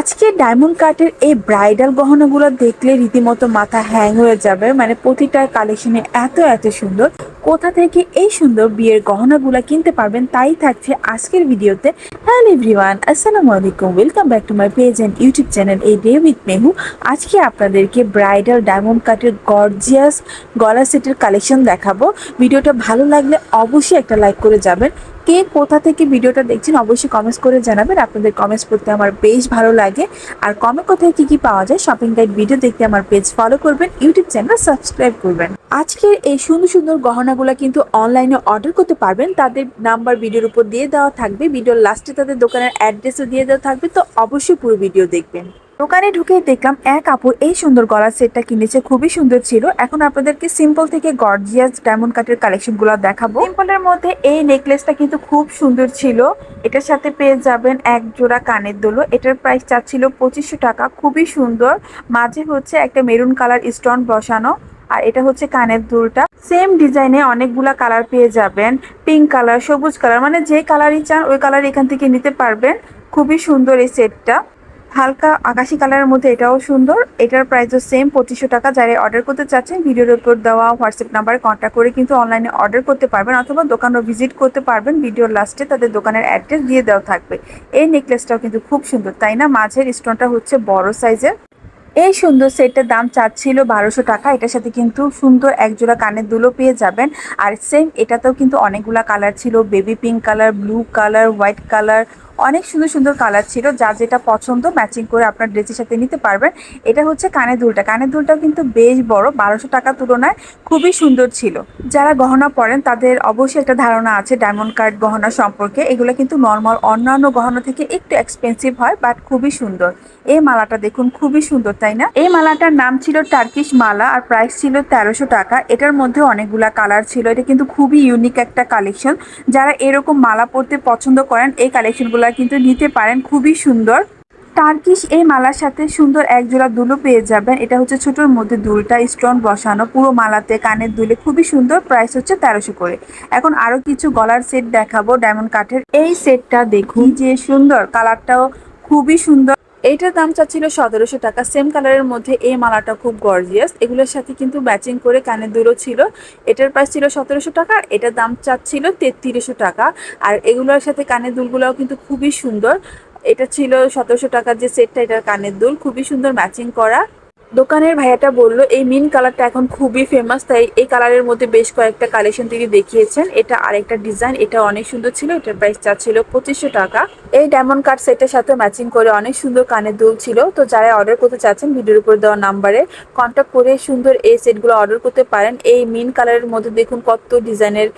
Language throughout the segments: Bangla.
আজকে ডায়মন্ড কাটের এই ব্রাইডাল গহনাগুলো দেখলে রীতিমতো মাথা হ্যাং হয়ে যাবে। মানে প্রতিটা কালেকশনে এত এত সুন্দর। কোথা থেকে এই সুন্দর বিয়ের গহনাগুলো কিনতে পারবেন তাই থাকছে আজকের ভিডিওতে। হ্যালো এভরিওয়ান আসসালামু আলাইকুম। Welcome back to my page and YouTube channel এই ডে উইথ মেহু আজকে আপনাদেরকে ব্রাইডাল ডায়মন্ড কাটের গর্জিয়াস গলা সেটের কালেকশন দেখাবো। ভিডিওটা ভালো লাগলে অবশ্যই একটা লাইক করে যাবেন। কে কোথা থেকে ভিডিওটা দেখছেন অবশ্যই কমেন্টস করে জানাবেন। আপনাদের কমেন্টস পড়তে আমার বেশ ভালো লাগে। আর কমে কোথায় কি কি পাওয়া যায় শপিং গাইড ভিডিও দেখতে আমার পেজ ফলো করবেন ইউটিউব চ্যানেল সাবস্ক্রাইব করবেন। আজকের এই সুন্দর সুন্দর গহনাগুলো কিন্তু অনলাইনে অর্ডার করতে পারবেন। তাদের নাম্বার ভিডিওর উপর দিয়ে দেওয়া থাকবে। ভিডিওর লাস্টে তাদের দোকানের অ্যাড্রেসও দিয়ে দেওয়া থাকবে। তো অবশ্যই পুরো ভিডিও দেখবেন। দোকানে ঢুকে দেখলাম এক আপু এই সুন্দর গলার সেটটা কিনেছে, খুবই সুন্দর ছিল। এখন আপনাদেরকে সিম্পল থেকে গর্জিয়াস ডায়মন্ড কাটের কালেকশনগুলো দেখাবো। সিম্পলের মধ্যে এই নেকলেসটা কিন্তু খুব সুন্দর ছিল। এটার সাথে পেয়ে যাবেন এক জোড়া কানের দোলো। এটার প্রাইস চাচ্ছিল পঁচিশশো টাকা, খুবই সুন্দর। মাঝে হচ্ছে একটা মেরুন কালার স্টোন বসানো, আর এটা হচ্ছে কানের দুলটা। সেম ডিজাইনে অনেকগুলা কালার পেয়ে যাবেন। পিঙ্ক কালার সবুজ কালার মানে যে কালারই চান, ওই কালার এখান থেকে নিতে পারবেন। খুবই সুন্দর এই সেটটা হালকা আকাশি কালারের মধ্যে এটাও সুন্দর। এটার প্রাইস প্রাইসও সেম পঁচিশশো টাকা। যারা অর্ডার করতে চাচ্ছেন, ভিডিওর উপর দেওয়া হোয়াটসঅ্যাপ নাম্বারে কন্ট্যাক্ট করে কিন্তু অনলাইনে অর্ডার করতে পারবেন অথবা দোকানও ভিজিট করতে পারবেন। ভিডিওর লাস্টে তাদের দোকানের অ্যাড্রেস দিয়ে দেওয়া থাকবে। এই নেকলেসটাও কিন্তু খুব সুন্দর, তাই না? মাঝের স্টোনটা হচ্ছে বড় সাইজের এই সুন্দর সেটটার দাম চাচ্ছিল বারোশো টাকা। এটার সাথে কিন্তু সুন্দর একজোড়া কানের দুলো পেয়ে যাবেন। আর সেম এটাতেও কিন্তু অনেকগুলা কালার ছিল। Baby pink colour blue colour white colour অনেক সুন্দর সুন্দর কালার ছিল যার যেটা পছন্দ ম্যাচিং করে আপনার ড্রেসের সাথে নিতে পারবেন। এটা হচ্ছে কানের দুলটা। কানের দুলটাও কিন্তু বেশ বড়, বারোশো টাকার তুলনায় খুবই সুন্দর ছিল। যারা গহনা পরেন, তাদের অবশ্যই একটা ধারণা আছে ডায়মন্ড কার্ড গহনা সম্পর্কে। এগুলো কিন্তু নর্মাল অন্যান্য গহনা থেকে একটু এক্সপেন্সিভ হয় বাট খুবই সুন্দর। এই মালাটা দেখুন, খুবই সুন্দর, তাই না? এই মালাটার নাম ছিল টার্কিশ মালা আর প্রাইস ছিল তেরোশো টাকা। এটার মধ্যে অনেকগুলা কালার ছিল। এটা কিন্তু খুবই ইউনিক একটা কালেকশন যারা এরকম মালা পরতে পছন্দ করেন, এই কালেকশনগুলো কিন্তু নিতে পারেন, খুবই সুন্দর। টার্কিশ এই মালার সাথে সুন্দর এক জোড়া দুলও পেয়ে যাবেন। এটা হচ্ছে ছোটোর মধ্যে দুলটা, স্টোন বসানো, পুরো মালাতে কানের দুলে, খুবই সুন্দর প্রাইস হচ্ছে তেরোশো করে। এখন আরও কিছু গলার সেট দেখাবো, ডায়মন্ড কাঠের। এই সেটটা দেখুন যে সুন্দর, কালারটাও খুবই সুন্দর। এইটার দাম চাচ্ছিল সতেরোশো টাকা। সেম কালারের মধ্যে এই মালাটা খুব গর্জিয়াস এগুলোর সাথে কিন্তু ম্যাচিং করে কানে দুলো ছিল। এটার প্রাইস ছিল সতেরোশো টাকা আর এটার দাম চাচ্ছিল তেত্রিশশো টাকা। আর এগুলোর সাথে কানের দুলগুলোও কিন্তু খুবই সুন্দর। এটা ছিল সতেরোশো টাকার যে সেটটা এটার কানের দুল। খুবই সুন্দর ম্যাচিং করা। দোকানের ভাইয়াটা বলল, এই মিন কালারটা এখন খুবই ফেমাস তাই এই কালারের মধ্যে বেশ কয়েকটা কালেকশন তিনি দেখিয়েছেন। এটা আরেকটা ডিজাইন এটা অনেক সুন্দর ছিল, এটার প্রাইস চাচ্ছিল পঁচিশশো টাকা। এই ডায়মন্ড কাট সেটের সাথে ম্যাচিং করে অনেক সুন্দর কানের দুল ছিল। তো যারা অর্ডার করতে চাচ্ছেন, ভিডিওর উপর দেওয়া নাম্বারে কন্ট্যাক্ট করে সুন্দর এই সেটগুলো অর্ডার করতে পারেন। এই মিন কালারের মধ্যে দেখুন কত ডিজাইনের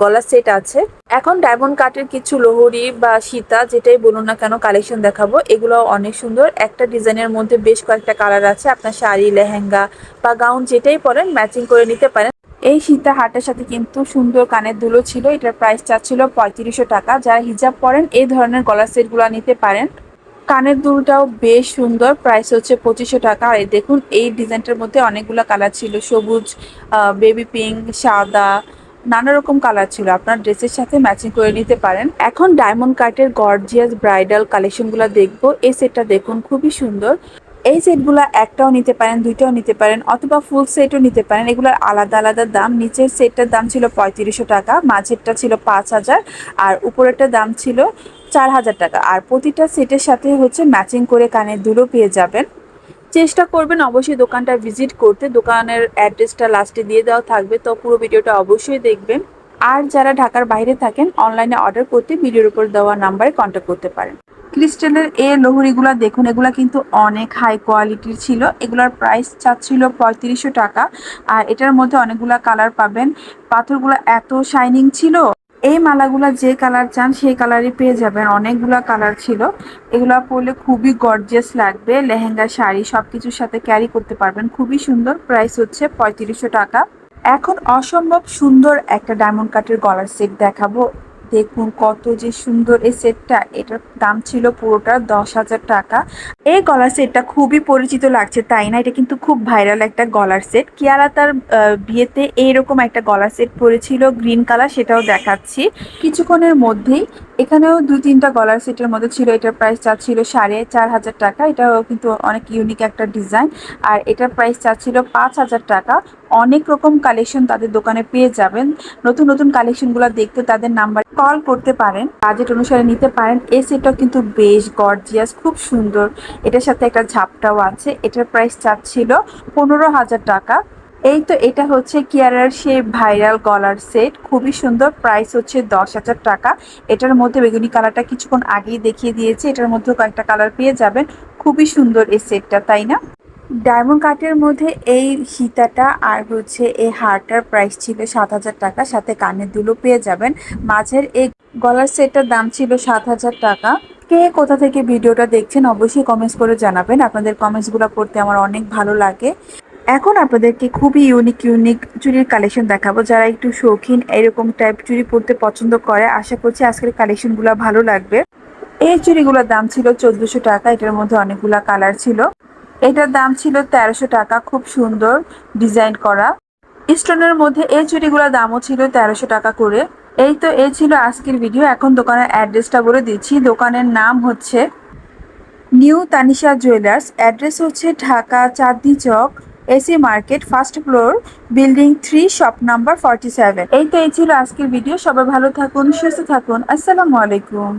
গলার সেট আছে। এখন ডায়মন্ড কাটের কিছু লোহরি বা সীতা, যেটাই বলুন না কেন কালেকশন দেখাবো। এগুলো অনেক সুন্দর। একটা ডিজাইনের মধ্যে বেশ কয়েকটা কালার আছে। আপনার শাড়ি, লেহেঙ্গা বা গাউন যেটাই পরেন ম্যাচিং করে নিতে পারেন। এই সীতা হাটের সাথে কিন্তু সুন্দর কানের দুলো ছিল। এটার প্রাইস চাচ্ছিল পঁয়ত্রিশশো টাকা। যারা হিজাব পরেন, এই ধরনের গলার সেটগুলো নিতে পারেন। কানের দুলটাও বেশ সুন্দর। প্রাইস হচ্ছে পঁচিশশো টাকা। আর দেখুন, এই ডিজাইনটার মধ্যে অনেকগুলো কালার ছিল। সবুজ বেবি পিঙ্ক সাদা নানা রকম কালার ছিল। আপনার ড্রেসের সাথে ম্যাচিং করে নিতে পারেন। এখন ডায়মন্ড কাটের গর্জিয়াস ব্রাইডাল কালেকশনগুলো দেখব। এই সেটটা দেখুন, খুবই সুন্দর। এই সেটগুলো একটাও নিতে পারেন, দুইটাও নিতে পারেন, অথবা ফুল সেটও নিতে পারেন। এগুলোর আলাদা আলাদা দাম। নিচের সেটটার দাম ছিল পঁয়ত্রিশশো টাকা, মাঝেরটা ছিল পাঁচ হাজার, আর উপরেরটার দাম ছিল চার হাজার টাকা। আর প্রতিটা সেটের সাথে হচ্ছে ম্যাচিং করে কানের দুলো পেয়ে যাবেন। চেষ্টা করবেন অবশ্যই দোকানটা ভিজিট করতে। দোকানের অ্যাড্রেসটা লাস্টে দিয়ে দেওয়া থাকবে, তো পুরো ভিডিওটা অবশ্যই দেখবেন। আর যারা ঢাকার বাইরে থাকেন অনলাইনে অর্ডার করতে ভিডিওর উপর দেওয়া নাম্বারে কন্ট্যাক্ট করতে পারেন। ক্রিস্টালের এ লহরিগুলা দেখুন, এগুলা কিন্তু অনেক হাই কোয়ালিটির ছিল। এগুলার প্রাইস চাচ্ছিল পঁয়ত্রিশশো টাকা। আর এটার মধ্যে অনেকগুলা কালার পাবেন। পাথরগুলো এত শাইনিং ছিল। এই মালাগুলা যে কালার চান, সেই কালারই পেয়ে যাবেন। অনেকগুলা কালার ছিল। এগুলা পরলে খুবই গর্জিয়াস লাগবে। লেহেঙ্গা, শাড়ি সব কিছুর সাথে ক্যারি করতে পারবেন। খুবই সুন্দর। প্রাইস হচ্ছে পঁয়ত্রিশশো টাকা। এখন অসম্ভব সুন্দর একটা ডায়মন্ড কাটের গলার সেট দেখাবো। দেখুন কত যে সুন্দর এই সেটটা এটার দাম ছিল পুরোটা দশ হাজার টাকা। এই গলার সেটটা খুবই পরিচিত লাগছে, তাই না? এটা কিন্তু খুব ভাইরাল একটা গলার সেট কিয়ারা তার বিয়েতে এইরকম একটা গলার সেট পরেছিল গ্রিন কালার সেটাও দেখাচ্ছি। কিছুক্ষণের মধ্যেই এখানেও দু তিনটা গলার সেটের মধ্যে ছিল। এটার প্রাইস চাচ্ছিল সাড়ে চার হাজার টাকা। এটাও কিন্তু অনেক ইউনিক একটা ডিজাইন আর এটার প্রাইস চাচ্ছিল পাঁচ হাজার টাকা। অনেক রকম কালেকশন তাদের দোকানে পেয়ে যাবেন। নতুন নতুন কালেকশনগুলো দেখতে তাদের নাম্বার কল করতে পারেন বাজেট অনুসারে নিতে পারেন। এই সেটটাও কিন্তু বেশ গর্জিয়াস খুব সুন্দর। এটার সাথে একটা ঝাপটাও আছে। এটার প্রাইস চাচ্ছিল পনেরো হাজার টাকা। এই তো এটা হচ্ছে কিয়ারার সেই ভাইরাল গলার সেট খুবই সুন্দর। প্রাইস হচ্ছে দশ হাজার টাকা। এটার মধ্যে বেগুনি কালারটা কিছুক্ষণ আগেই দেখিয়ে দিয়েছে। এটার মধ্যে কয়েকটা কালার পেয়ে যাবেন। খুবই সুন্দর এই সেটটা তাই না? ডায়মন্ড কাটের মধ্যে এই সীতাটা আর হচ্ছে এই হারটার প্রাইস ছিল সাত হাজার টাকা। সাথে কানের দুলো পেয়ে যাবেন। মাঝের এই গলার সেটটার দাম ছিল সাত হাজার টাকা। কে কোথা থেকে ভিডিওটা দেখছেন অবশ্যই কমেন্টস করে জানাবেন। আপনাদের কমেন্টসগুলো পড়তে আমার অনেক ভালো লাগে। এখন আপনাদেরকে খুবই ইউনিক ইউনিক চুরির কালেকশন দেখাবো। যারা একটু শৌখিন এরকম টাইপ চুরি পরতে পছন্দ করে, আশা করছি আজকের কালেকশনগুলো ভালো লাগবে। এই চুরিগুলোর দাম ছিল চোদ্দশো টাকা। এটার মধ্যে অনেকগুলা কালার ছিল। এটার দাম ছিল তেরোশো টাকা, খুব সুন্দর ডিজাইন করা। স্টোনের মধ্যে এই চুড়িগুলোর দামও ছিল তেরোশো টাকা করে। এই তো, এই ছিল আজকের ভিডিও। এখন দোকানের অ্যাড্রেসটা বলে দিচ্ছি। দোকানের নাম হচ্ছে নিউ তানিশা জুয়েলার্স। অ্যাড্রেস হচ্ছে Dhaka Chandni Chowk AC market, first floor, building three, shop number forty seven. এই তো, এই ছিল আজকের ভিডিও। সবাই ভালো থাকুন, সুস্থ থাকুন। আসসালামু আলাইকুম।